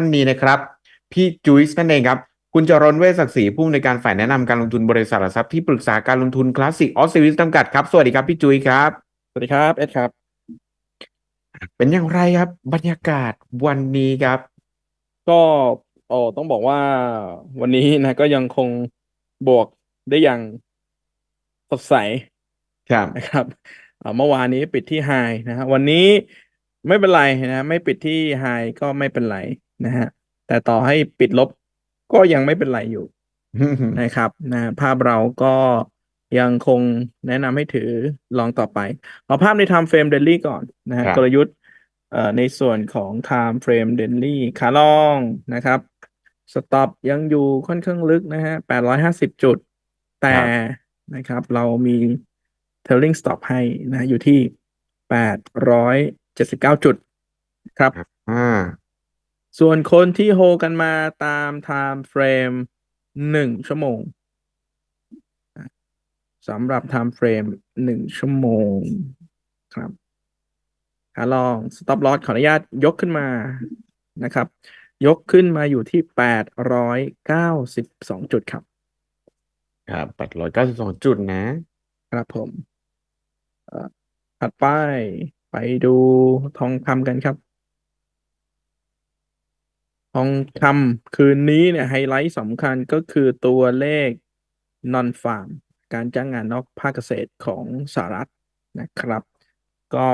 ท่านนี้นะครับ พี่จุ้ยส์นั่นเองครับคุณจรนเวชศักดิ์ศรีผู้อำนวยการฝ่ายแนะนำการลงทุนบริษัทหลักทรัพย์ที่ปรึกษาการลงทุนคลาสสิกออสซิวิสจำกัดครับ สวัสดีครับพี่จุ้ยครับ สวัสดีครับ เอ็ดครับ เป็นอย่างไรครับ บรรยากาศวันนี้ครับ ก็โอ้ต้องบอกว่าวันนี้นะ ก็ยังคงบวกได้อย่างสดใสครับนะครับเอ่อเมื่อวานนี้ปิดที่ไฮนะฮะวันนี้ไม่เป็นไรนะ ไม่ปิดที่ไฮก็ไม่เป็นไร นะฮะแต่ต่อให้ปิดลบก็ยังไม่เป็นไรอยู่นะครับนะภาพเราก็ยังคงแนะนำให้ถือลองต่อไป เอาภาพใน time frame daily ก่อนนะฮะครับกลยุทธ์เอ่อในส่วนของ time frame daily ขาลองนะครับ stop ยังอยู่ค่อนข้างลึกนะฮะ850จุด แต่นะครับ เรามี trailing stop ให้นะ อยู่ที่879จุดครับ อ่า ส่วนคนที่โฮกันมาตาม time frame หนึ่งชั่วโมงอะสำหรับ time frame หนึ่งชั่วโมงครับขาลอง stop loss ขออนุญาตยกขึ้นมานะครับ ยกขึ้นมาอยู่ที่แปดร้อยเก้าสิบสองจุดครับ ครับแปดร้อยเก้าสิบสองจุดนะ ครับผมเอ่อถัดไปไปดูทองคำกันครับ ทองคำคืนนี้เนี่ยไฮไลท์สำคัญก็คือตัวเลข non farm การจ้างงานนอกภาคเกษตรของสหรัฐนะครับ ก็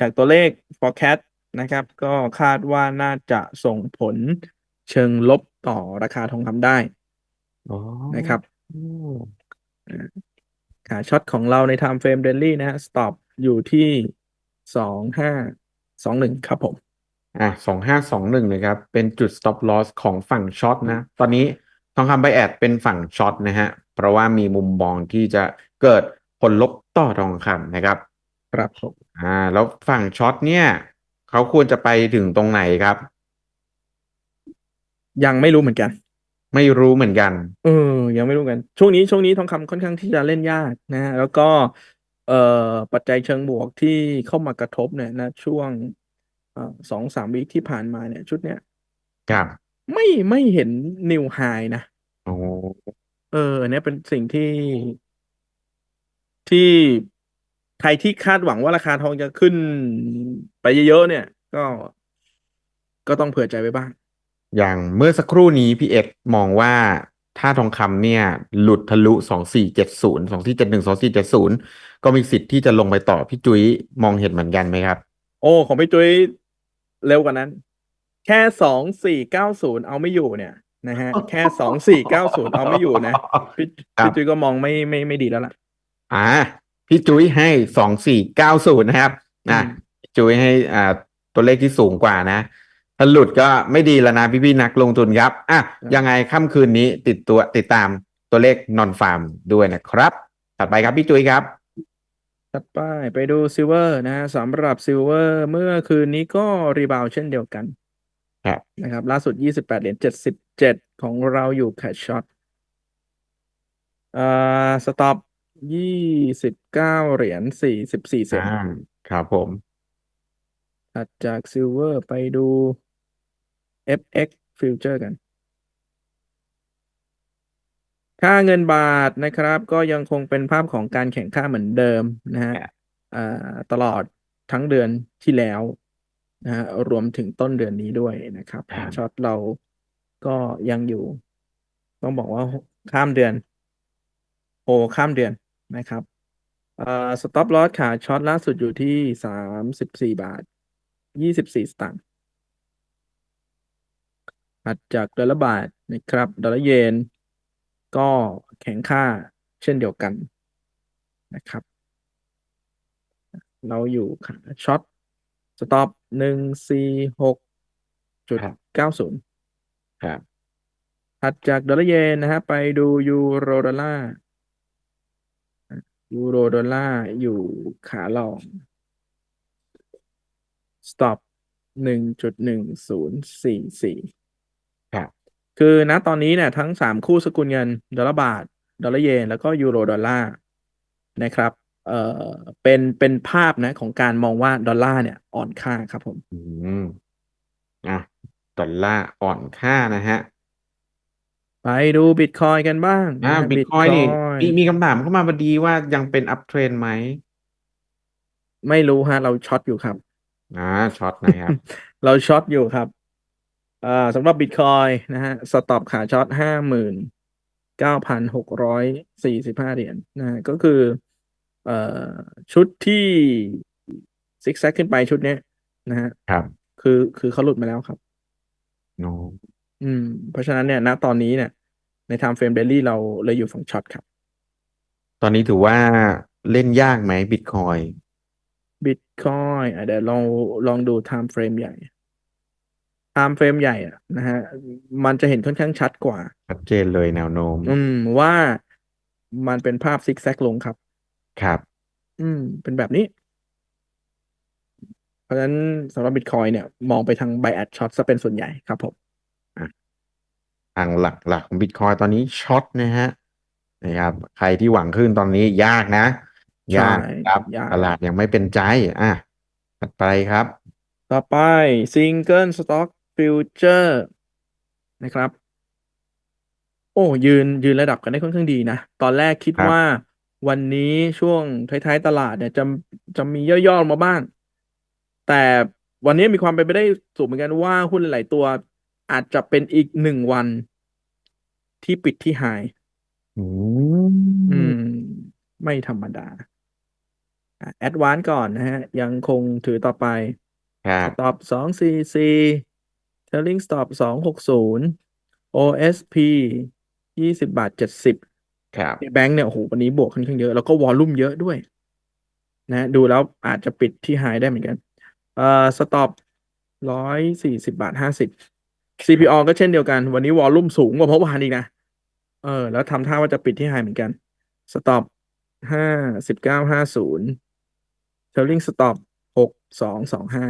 จากตัวเลข forecast นะครับ ก็คาดว่าน่าจะส่งผลเชิงลบต่อราคาทองคำได้อ๋อนะครับอืมขาช็อตของเราใน time frame daily นะฮะ stop อยู่ที่สองห้าสองหนึ่งครับผม อะสองห้าสองหนึ่งนะครับ เป็นจุด stop loss ของฝั่งช็อตนะ ตอนนี้ทองคำไบแอดเป็นฝั่งช็อตนะฮะ เพราะว่ามีมุมมองที่จะเกิดผลลบต่อทองคำนะครับ ครับผมอ่า แล้วฝั่งช็อตเนี่ย เขาควรจะไปถึงตรงไหนครับ ยังไม่รู้เหมือนกัน ไม่รู้เหมือนกัน เออ ยังไม่รู้กัน ช่วงนี้ช่วงนี้ทองคำค่อนข้างที่จะเล่นยากนะฮะ แล้วก็ เอ่อ ปัจจัยเชิงบวกที่เข้ามากระทบเนี่ยนะ ช่วงเอ่อ สองสามวิที่ผ่านมาเนี่ยชุดเนี้ยครับไม่ไม่เห็นนิวไฮนะโอ้เอออันเนี้ยเป็นสิ่งที่ที่ใครที่คาดหวังว่าราคาทองจะขึ้นไปเยอะๆเนี่ย ก็ก็ต้องเผื่อใจไว้บ้าง อย่างเมื่อสักครู่นี้พี่เอ็ดมองว่าถ้าทองคำเนี่ย หลุดทะลุสองสี่เจ็ดศูนย์สองสี่เจ็ดหนึ่งสองสี่เจ็ดศูนย์ก็มีสิทธิ์ที่จะลงไปต่อพี่จุ้ยมองเห็นเหมือนกันไหมครับ โอ้ของพี่จุ้ยเร็วกว่านั้น แค่สองสี่เก้าศูนย์เอาไม่อยู่เนี่ยนะฮะแค่สองสี่เก้าศูนย์เอาไม่อยู่นะพี่ครับพี่จุ้ยก็มองไม่ไม่ไม่ดีแล้วล่ะ อ่า พี่จุ้ยให้สองสี่เก้าศูนย์นะครับนะอืมพี่จุ้ยให้อ่าตัวเลขที่สูงกว่านะถ้าหลุดก็ไม่ดีแล้วนะพี่พี่ๆนักลงทุนครับอะยังไงค่ำคืนนี้ติดตัวติดตามตัวเลขนอนฟาร์มด้วยนะครับ ถัดไปครับพี่จุ้ยครับ ถัดไปไปดูซิลเวอร์นะสำหรับซิลเวอร์เมื่อคืนนี้ก็รีบาวเช่นเดียวกันครับนะครับ ล่าสุด 28 เหรียญ 77 ของเราอยู่แคชช็อตเอ่อสต็อป 29 เหรียญ 44 เซนอ่าครับผมถัดจากซิลเวอร์ไปดู FX Future กัน ค่าเงินบาทนะครับ ก็ยังคงเป็นภาพของการแข่งค่าเหมือนเดิมนะฮะครับอ่าตลอดทั้งเดือนที่แล้วนะฮะรวมถึงต้นเดือนนี้ด้วยนะครับครับช็อตเราก็ยังอยู่ ต้องบอกว่าข้ามเดือน โอข้ามเดือนนะครับเอ่อสต็อปลอสขาช็อตล่าสุดอยู่ที่สามสิบสี่บาทยี่สิบสี่สตางค์ถัดจากดอลลาร์บาทนะครับ ดอลลาร์เยน ก็แข็งค่าเช่นเดียวกันนะครับ เราอยู่ขาช็อตสต็อปหนึ่งสี่หกจุดครับเก้าศูนย์ครับถัดจากดอลลาร์เยนนะฮะไปดูยูโรดอลลาร์ยูโรดอลลาร์อยู่ขาลอง stop หนึ่งจุดหนึ่งศูนย์สี่สี่ ครับคือณตอนนี้เนี่ยทั้งสามคู่สกุลเงินดอลลาร์บาทดอลลาร์เยนแล้วก็ยูโรดอลลาร์นะครับเอ่อเป็นเป็นภาพนะของการมองว่าดอลลาร์เนี่ยอ่อนค่าครับผมอืมอะดอลลาร์อ่อนค่านะฮะ ไปดูบิตคอยกันบ้างอ่านะฮะบิตคอยนี่มีมีคำถามเข้ามาพอดีว่ายังเป็นอัพเทรนไหม ไม่รู้ฮะ เราช็อตอยู่ครับ อ่าช็อตนะครับ เราช็อตอยู่ครับเอ่อสำหรับบิตคอยนะฮะสต็อปขาช็อตห้าหมื่นเก้าพันหกร้อยสี่สิบห้าเหรียญนะฮะก็คือเอ่อชุดที่ซิกแซกขึ้นไปชุดเนี้ยนะฮะครับ คือคือเขาหลุดมาแล้วครับโนอืม เพราะฉะนั้นเนี่ยณตอนนี้เนี่ย ใน time frame daily เราเลยอยู่ฝั่งช็อตครับ ตอนนี้ถือว่าเล่นยากไหมบิตคอยบิตคอยอะเดี๋ยวลองลองดู time frame ใหญ่ time frame ใหญ่อะนะฮะมันจะเห็นค่อนข้างชัดกว่า ชัดเจนเลยแนวโน้ม อืมว่ามันเป็นภาพซิกแซกลงครับ ครับ อืม เป็นแบบนี้ เพราะฉะนั้นสำหรับบิตคอยเนี่ย มองไปทาง buy at short ซะเป็นส่วนใหญ่ครับผมทางหลักๆของบิตคอยตอนนี้ช็อตนะฮะนะครับ ใครที่หวังขึ้นตอนนี้ยากนะใช่ยากครับยากตลาดยังไม่เป็นใจ อะ ถัดไปครับ ต่อไป Single Stock Future นะครับ โอ้ยืนยืนระดับกันได้ค่อนข้างดีนะ ตอนแรกคิดครับ ว่าวันนี้ช่วงท้ายๆตลาดเนี่ยจะจะมีย่อๆลงมาบ้าง แต่วันนี้มีความเป็นไปได้สูงเหมือนกันว่าหุ้นหลายๆตัวอาจจะเป็นอีกหนึ่งวันที่ปิดที่ไฮอือืม ม ไม่ธรรมดาแอดวานก่อนนะฮะ ยังคงถือต่อไป ครับ stop สองสี่สี่ trailing stop สองหกศูนย์ OSP ยี่สิบบาทเจ็ดสิบครับแบงค์เนี่ยโอ้โหวันนี้บวกค่อนข้างเยอะ แล้วก็วอลลุ่มเยอะด้วย นะ ดูแล้วอาจจะปิดที่ไฮได้เหมือนกัน เอ่อ stop ร้อยสี่สิบาทห้าสิบ CPO ก็เช่นเดียวกัน วันนี้วอลลุ่มสูงกว่าเมื่อวานอีกนะ เออ แล้วทำท่าว่าจะปิดที่ไฮเหมือนกัน stop ห้าสิบเก้าห้าศูนย์ trailing stop หกสองสองห้า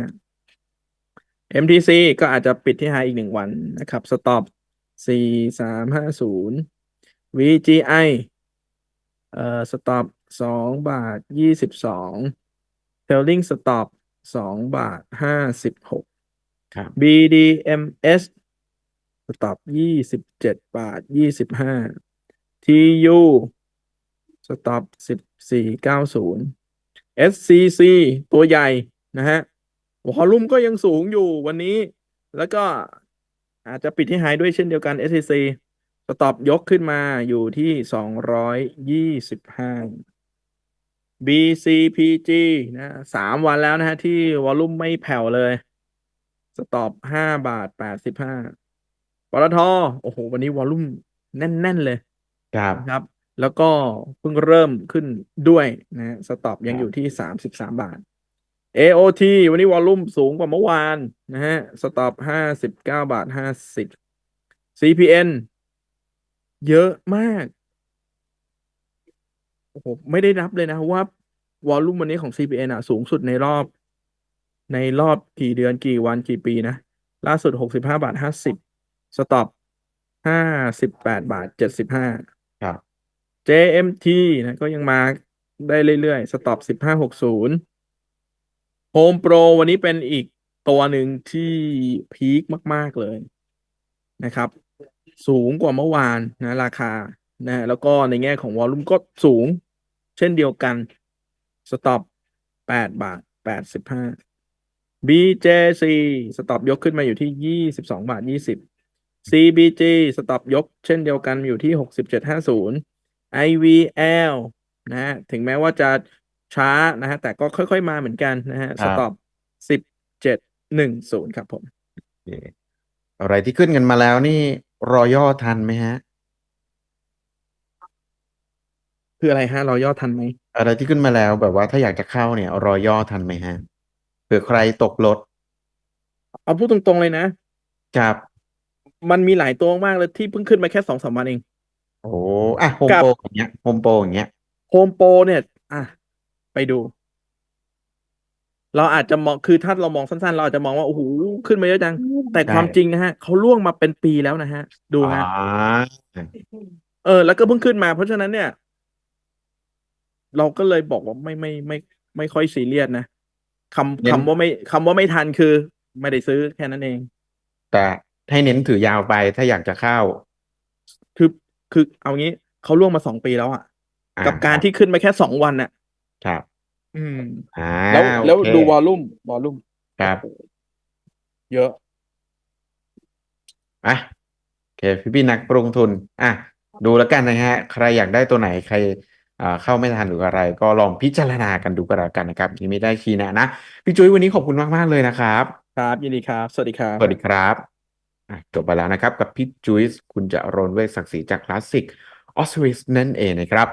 MTC ก็อาจจะปิดที่ไฮอีกหนึ่งวันนะครับ stop สี่สามห้าศูนย์ VGI เอ่อ stop สองบาทยี่สิบสอง trailing stop สองบาทห้าสิบหก ครับ BDMs stop ยี่สิบเจ็ดบาทยี่สิบห้า TU stop สิบสี่เก้าศูนย์ SCC ตัวใหญ่นะฮะ วอลลุ่มก็ยังสูงอยู่วันนี้ แล้วก็อาจจะปิดที่ไฮด้วยเช่นเดียวกัน SCC สต็อปยกขึ้นมาอยู่ที่สองร้อยยี่สิบห้า BCPG นะสามวันแล้วนะฮะ ที่วอลลุ่มไม่แผ่วเลย สต็อปห้าบาทแปดสิบห้าปตทโอ้โห วันนี้วอลลุ่มแน่น ๆ เลย ครับนะครับ แล้วก็เพิ่งเริ่มขึ้นด้วยนะฮะสต็อปยังครับอยู่ที่สามสิบสามบาท AOT วันนี้วอลลุ่มสูงกว่าเมื่อวานนะฮะ สต็อปห้าสิบเก้าบาทห้าสิบ CPN เยอะมาก โอ้โห ไม่ได้นับเลยนะว่าวอลลุ่มวันนี้ของ CPN อะ สูงสุดในรอบ ในรอบกี่เดือนกี่วันกี่ปีนะ ล่าสุดหกสิบห้าบาทห้าสิบ สต็อปห้าสิบแปดบาทเจ็ดสิบห้าครับ JMT นะ ก็ยังมาได้เรื่อยๆ สต็อปสิบห้าหกศูนย์ Home Pro วันนี้เป็นอีกตัวหนึ่งที่พีคมาก ๆ เลยนะครับ สูงกว่าเมื่อวานนะราคานะแล้วก็ในแง่ของวอลลุ่มก็สูง เช่นเดียวกันสต็อปแปดบาทแปดสิบห้า BJC สต็อปยกขึ้นมาอยู่ที่ยี่สิบสองบาทยี่สิบ CBG สต็อปยกเช่นเดียวกันอยู่ที่หกสิบเจ็ดห้าศูนย์ IVL นะถึงแม้ว่าจะ ช้านะฮะแต่ก็ค่อยๆมาเหมือนกันนะฮะครัสบต็อปสิบเจ็ดหนึ่งศูนย์ครับผม โอเคอะไรที่ขึ้นกันมาแล้วนี่รอย่อทันไหมฮะ คืออะไรฮะเราย่อทันไหม อะไรที่ขึ้นมาแล้วแบบว่าถ้าอยากจะเข้าเนี่ยรอย่อทันไหมฮะเผื่อใครตกรถเอาพูดตรงๆเลยนะ กับ มันมีหลายตัวมากเลยที่เพิ่งขึ้นมาแค่สองสามวันเอง โอ้อะโฮมกับ โปรอย่างเงี้ยโฮมโปรอย่างเงี้ย โฮมโปรเนี่ย อะ ไปดู เราอาจจะมองคือถ้าเรามองสั้นๆ เราอาจจะมองว่าโอ้โหขึ้นมาเยอะจัง แต่ใช่ความจริงนะฮะเขาล่วงมาเป็นปีแล้วนะฮะ ดูอ่าฮะเออ แล้วก็เพิ่งขึ้นมาเพราะฉะนั้นเนี่ย เราก็เลยบอกว่าไม่ไม่ไม่ ไม่ค่อยซีเรียสนะคำเน้นคำว่าไม่คำว่าไม่ทันคือ ไม่ได้ซื้อแค่นั้นเอง แต่ให้เน้นถือยาวไปถ้าอยากจะเข้า คือคือเอางี้เขาล่วงมาสองปีแล้วอะอ่ากับการที่ขึ้นไปแค่สองวันน่ะ ครับ อืมอ่าแล้วแล้วโอเคดูวอลลุ่มวอลลุ่มครับ เยอะอะโอเคพี่พี่นักลงทุน อะ ดูแล้วกันนะฮะ ใครอยากได้ตัวไหนใครอ่าเข้าไม่ทันหรืออะไร ก็ลองพิจารณากันดูก็แล้วกันนะครับที่ไม่ได้คีย์แนะนะพี่จุ้ยวันนี้ขอบคุณมากๆเลยนะครับ ครับ ยินดีครับ สวัสดีครับ สวัสดีครับอะจบไปแล้วนะครับ กับพี่จุ้ยคุณจะรนเวชศักดิ์ศรีจากคลาสสิกออสเวสนั่นเองนะครับ